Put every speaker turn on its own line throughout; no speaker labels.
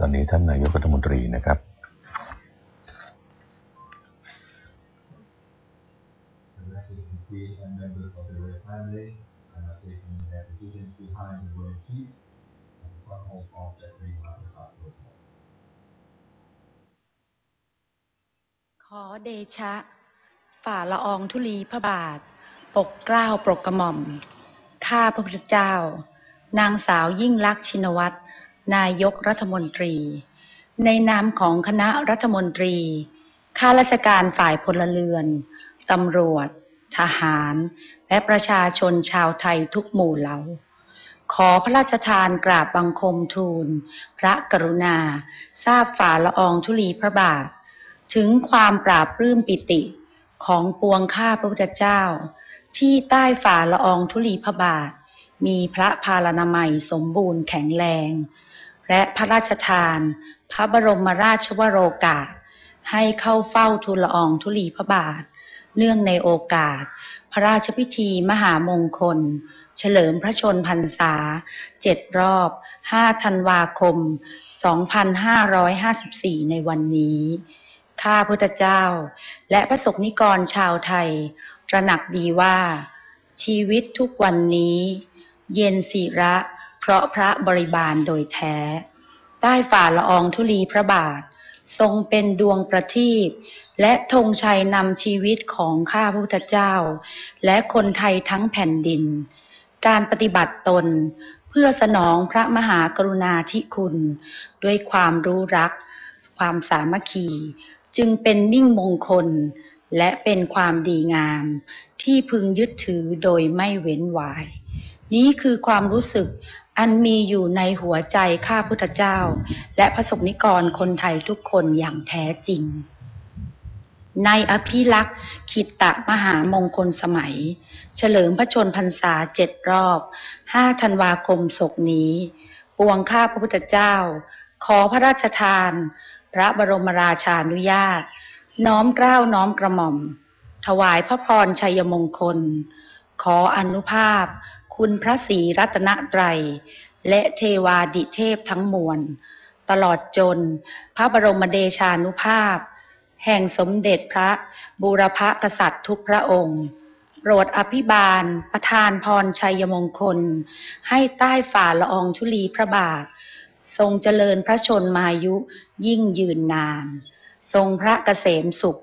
ตอนนี้ท่านนายกรัฐมนตรีนะครับ
ขอเดชะ ฝ่าละอองธุลีพระบาท ปกกล้าวปกกระหม่อม ข้าพระพุทธเจ้า นางสาวยิ่งลักษณ์ชินวัตร นายกรัฐมนตรี ในนามของคณะรัฐมนตรี ข้าราชการฝ่ายพลเรือน ตำรวจ ทหาร และประชาชนชาวไทยทุกหมู่เหล่า ขอพระราชทานกราบบังคมทูล พระกรุณา ทราบฝ่าละอองธุลีพระบาท ถึงความปราบปลื้มปิติของปวงข้าพระพุทธเจ้า ที่ใต้ฝ่าละอองธุลีพระบาท มีพระพาลนามัยสมบูรณ์แข็งแรง และพระราชทาน พระบรมราชวโรกาส ให้เข้าเฝ้าทูลละอองธุลีพระบาท เนื่องในโอกาส พระราชพิธีมหามงคล เฉลิมพระชนพรรษาเจ็ดรอบ5ธันวาคม 2554 ในวันนี้ข้าพุทธเจ้า และพระสงฆ์นิกรชาวไทย ตระหนักดีว่า ชีวิตทุกวันนี้ เย็นศิระ เพราะพระบริบาลโดยแท้ ใต้ฝ่าละอองธุลีพระบาท ทรงเป็นดวงประทีปและธงชัยนำชีวิตของข้าพุทธเจ้า และคนไทยทั้งแผ่นดิน การปฏิบัติตนเพื่อสนองพระมหากรุณาธิคุณ ด้วยความรู้รัก ความสามัคคี จึงเป็นมิ่งมงคล และเป็นความดีงาม ที่พึงยึดถือโดยไม่เว้นวาย นี้คือความรู้สึกอันมีอยู่ในหัวใจข้าพุทธเจ้า และพระสงฆ์นิกรคนไทยทุกคนอย่างแท้จริง ในอภิลักษ์ขิตตมหามงคลสมัย เฉลิมพระชนพรรษาเจ็ดรอบ5ธันวาคมศกนี้ ปวงข้าพระพุทธเจ้า ขอพระราชทาน พระบรมราชานุญาต น้อมเกล้าน้อมกระหม่อม ถวายพระพรชัยมงคล ขออนุภาพ คุณพระศรีรัตนตรัย และเทวาดิเทพทั้งมวล ตลอดจน พระบรมเดชานุภาพ แห่งสมเด็จพระบูรพกษัตริย์ทุกพระองค์โปรดอภิบาล ประทานพรชัยมงคล ให้ใต้ฝ่าละอองธุลีพระบาท ทรงเจริญพระชนมายุยิ่งยืนนาน ทรงพระเกษมสุข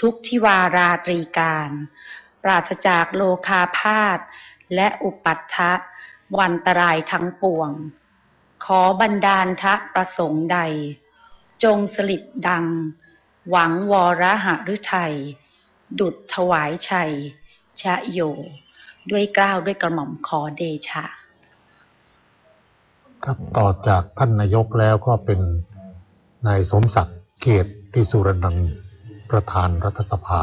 ทุกทิวาราตรีการ ปราศจากโลคาพาธ และอุปัฏฐะวันตรายทั้งปวง ขอบันดาลทะประสงค์ใด จงสลิดดัง หวังวรหฤทัยดุดถวายชัย ชะโย ด้วยกล้าวด้วยกระหม่อมขอเดชะ
ครับต่อจากท่านนายกแล้วก็เป็นนายสมศักดิ์เกียรติสุรนันท์ประธานรัฐสภา